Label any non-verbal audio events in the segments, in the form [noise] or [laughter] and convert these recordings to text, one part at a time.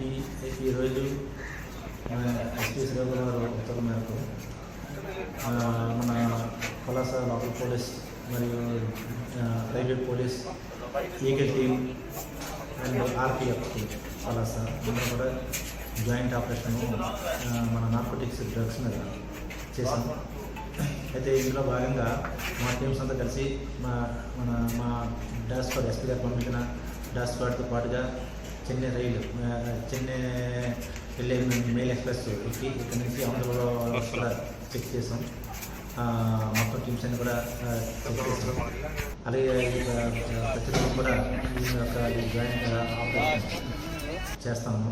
ఈ ఈరోజు ఎస్పీ శ్రీరావు గారు ఉత్తర్వుల మేరకు మన కొలాస లోకల్ పోలీస్ మరియు private police eagle team and RPF team Palasa. అందరూ కూడా జాయింట్ ఆపరేషన్ మన నార్కోటిక్స్ డ్రగ్స్ మీద చేశాం. అయితే ఇందులో భాగంగా మా టీమ్స్ అంతా కలిసి మా మన మా డాష్ స్క్వాడ్ ఎస్పీ గారు పంపించిన డాష్ స్క్వాడ్తో పాటుగా చెన్నై రైలు వెళ్ళే మెయిల్ ఎక్స్ప్రెస్ ఎక్కి ఇక్కడ నుంచి కూడా చెక్ చేసాం మొత్తం టీమ్స్ అన్ని కూడా అలాగే ప్రతి రోజు కూడా ఈ యొక్క జాయింట్ ఆపరేషన్ చేస్తాము.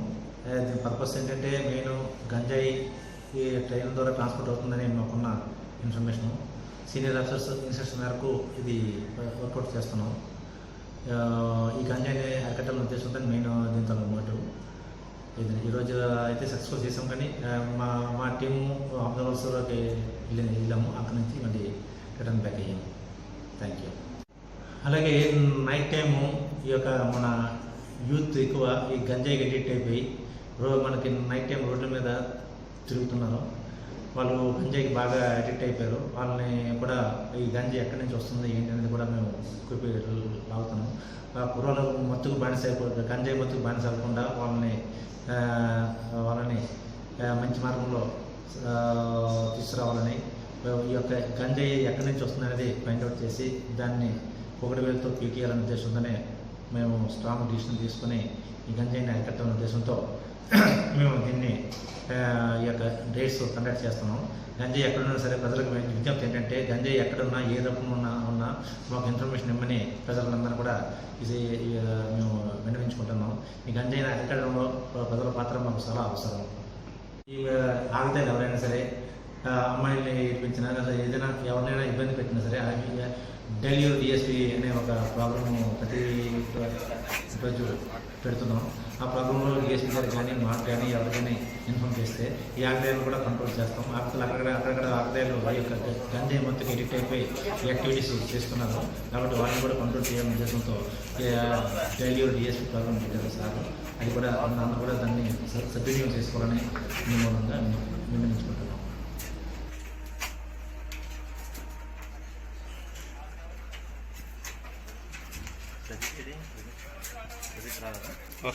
దీని పర్పస్ ఏంటంటే మెయిన్ గంజాయి ఈ ట్రైన్ ద్వారా ట్రాన్స్పోర్ట్ అవుతుందని మాకున్న ఇన్ఫర్మేషన్ సీనియర్ ఆఫీసర్స్ ఇన్స్ట్రక్షన్ మేరకు ఇది వర్కౌట్ చేస్తున్నాం. ఈ గంజాయిని అరికట్టాలని ఉద్దేశంతో మెయిన్ దీంతో మోటివ్ ఇది ఈరోజు అయితే సక్సెస్ఫుల్ చేసాం కానీ మా మా టీము అబ్జర్వర్స్లోకి వెళ్ళిన వెళ్ళాము. అక్కడి నుంచి మళ్ళీ రిటర్న్ బ్యాక్ అయ్యాము థ్యాంక్ యూ అలాగే నైట్ టైము ఈ యొక్క మన యూత్ ఎక్కువ ఈ గంజాయి అడిక్ట్ అయిపోయి రో మనకి నైట్ టైం రోడ్ల మీద తిరుగుతున్నారు. వాళ్ళు గంజాయికి బాగా అడిక్ట్ అయిపోయారు. వాళ్ళని కూడా ఈ గంజాయి ఎక్కడి నుంచి వస్తుంది ఏంటి అనేది కూడా మేము లాగుతున్నాం. ఆ కుర్రోళ్ళు మత్తుకు బానిస అయిపోతుంది గంజాయి మత్తుకు బానిస అవ్వకుండా వాళ్ళని వాళ్ళని మంచి మార్గంలో తీసుకురావాలని ఈ యొక్క గంజాయి ఎక్కడి నుంచి వస్తుంది అనేది ఫైండ్అవుట్ చేసి దాన్ని ఒకటి వేలతో పీకేయాలనే ఉద్దేశంతోనే మేము స్ట్రాంగ్ డిసిషన్ తీసుకొని ఈ గంజాయిని అరికట్టాలనే ఉద్దేశంతో [clears throat] మేము దీన్ని యొక్క కండక్ట్ చేస్తున్నాం. గంజాయి ఎక్కడున్నా సరే ప్రజలకు విజ్ఞప్తి ఏంటంటే గంజాయి ఎక్కడున్నా ఏ రకం ఉన్నా ఉన్నా మాకు ఇన్ఫర్మేషన్ ఇమ్మని ప్రజలందరూ కూడా ఇది మేము విన్నవించుకుంటున్నాం. ఈ గంజాయిని అరికట్టడంలో ప్రజల పాత్ర మాకు చాలా అవసరం. ఈ ఆగుతాయి ఎవరైనా సరే అమ్మాయిల్ని ఇప్పించినా లేదా ఏదైనా ఎవరినైనా ఇబ్బంది పెట్టినా సరే డైలీ డిఎస్పీ అనే ఒక ప్రాబ్లమ్ ప్రతి రోజు పెడుతున్నాం. ఆ ప్రాబ్లంలో డిఎస్పీ గారు కానీ మాకు కానీ ఎవరికైనా ఇన్ఫామ్ చేస్తే ఈ ఆగ్రహాలను కూడా కంట్రోల్ చేస్తాం. ఆకలి అక్కడక్కడ అక్కడక్కడ ఆగ్రహాలు వారి యొక్క గంజాయి మొత్తం ఎడిక్ట్ అయిపోయి యాక్టివిటీస్ చేస్తున్నారు. కాబట్టి వాటిని కూడా కంట్రోల్ చేయాలనే ఉద్దేశంతో డైలీ డిఎస్పీ ప్రాబ్లం పెట్టారు సార్. అది కూడా అందరూ కూడా దాన్ని సద్వినియోగం చేసుకోవాలని మేము మూలంగా Bak.